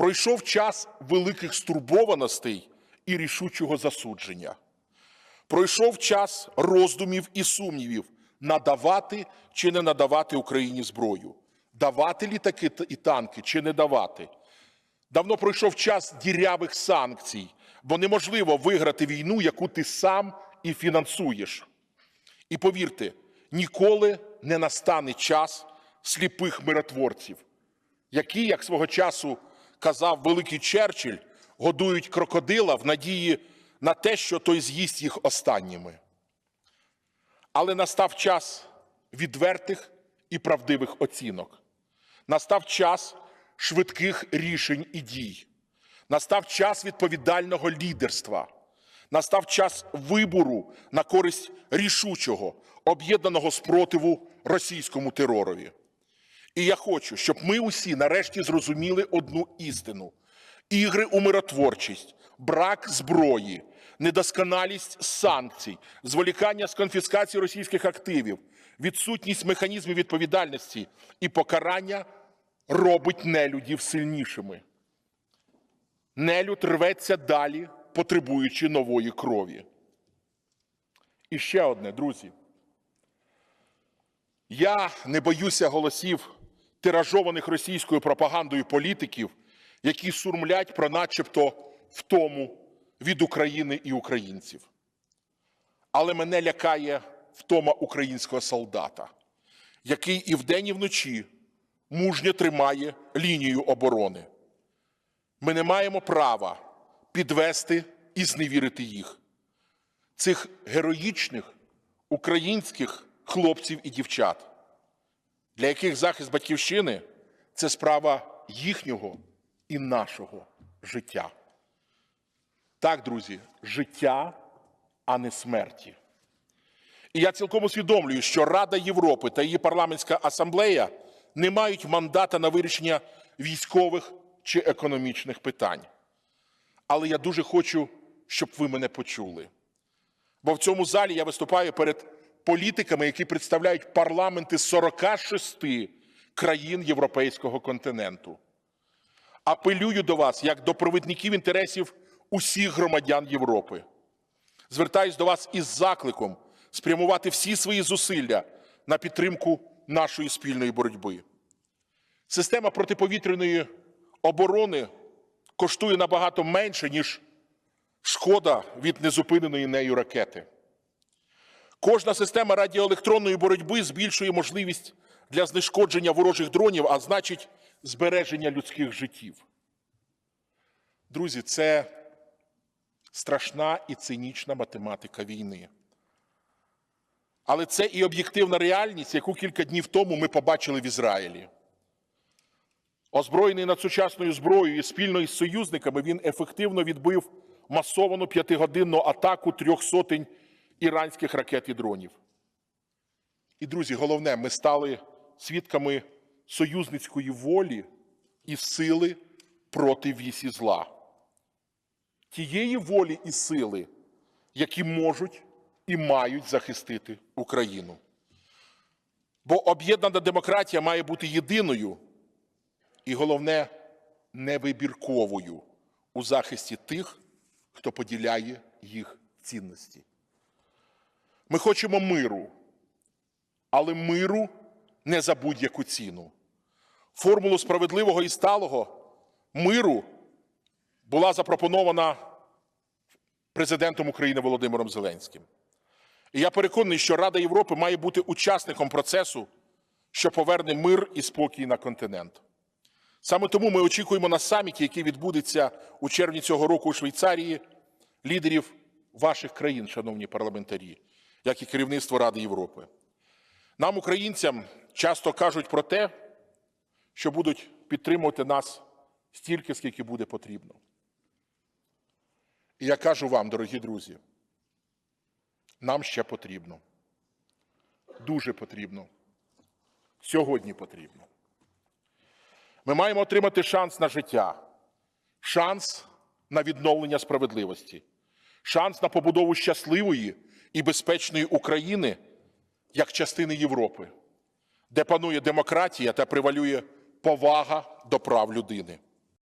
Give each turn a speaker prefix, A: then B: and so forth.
A: Пройшов час великих стурбованостей і рішучого засудження. Пройшов час роздумів і сумнівів, надавати чи не надавати Україні зброю, давати літаки і танки чи не давати. Давно пройшов час дірявих санкцій, бо неможливо виграти війну, яку ти сам і фінансуєш. І повірте, ніколи не настане час сліпих миротворців, які, як свого часу казав великий Черчилль, годують крокодила в надії на те, що той з'їсть їх останніми. Але настав час відвертих і правдивих оцінок. Настав час швидких рішень і дій. Настав час відповідального лідерства. Настав час вибору на користь рішучого, об'єднаного спротиву російському теророві. І я хочу, щоб ми усі нарешті зрозуміли одну істину: ігри у миротворчість, брак зброї, недосконалість санкцій, зволікання з конфіскації російських активів, відсутність механізмів відповідальності і покарання робить нелюдів сильнішими. Нелюд рветься далі, потребуючи нової крові. І ще одне, друзі. Я не боюся голосів тиражованих російською пропагандою політиків, які сурмлять про начебто втому від України і українців. Але мене лякає втома українського солдата, який і вдень, і вночі мужньо тримає лінію оборони. Ми не маємо права підвести і зневірити їх, цих героїчних українських хлопців і дівчат, для яких захист батьківщини це справа їхнього і нашого життя. Так, друзі, життя, а не смерті. І я цілком усвідомлюю, що Рада Європи та її парламентська асамблея не мають мандата на вирішення військових чи економічних питань. Але я дуже хочу, щоб ви мене почули. Бо в цьому залі я виступаю перед політиками, які представляють парламенти 46 країн європейського континенту. Апелюю до вас як до провідників інтересів усіх громадян Європи. Звертаюсь до вас із закликом спрямувати всі свої зусилля на підтримку нашої спільної боротьби. Система протиповітряної оборони коштує набагато менше, ніж шкода від незупиненої нею ракети. Кожна система радіоелектронної боротьби збільшує можливість для знешкодження ворожих дронів, а значить, збереження людських життів. Друзі, це страшна і цинічна математика війни. Але це і об'єктивна реальність, яку кілька днів тому ми побачили в Ізраїлі. Озброєний надсучасною зброєю і спільно із союзниками, він ефективно відбив масовану п'ятигодинну атаку трьох сотень іранських ракет і дронів. І, друзі, головне, ми стали свідками союзницької волі і сили проти вісі зла. Тієї волі і сили, які можуть і мають захистити Україну. Бо об'єднана демократія має бути єдиною і головне невибірковою у захисті тих, хто поділяє їх цінності. Ми хочемо миру, але миру не за будь-яку ціну. Формулу справедливого і сталого миру була запропонована президентом України Володимиром Зеленським. І я переконаний, що Рада Європи має бути учасником процесу, що поверне мир і спокій на континент. Саме тому ми очікуємо на саміті, який відбудеться у червні цього року у Швейцарії, лідерів ваших країн, шановні парламентарі, як і керівництво Ради Європи. Нам, українцям, часто кажуть про те, що будуть підтримувати нас стільки, скільки буде потрібно. І я кажу вам, дорогі друзі, нам ще потрібно. Дуже потрібно. Сьогодні потрібно. Ми маємо отримати шанс на життя, шанс на відновлення справедливості, шанс на побудову щасливої і безпечної України як частини Європи, де панує демократія та превалює повага до прав людини.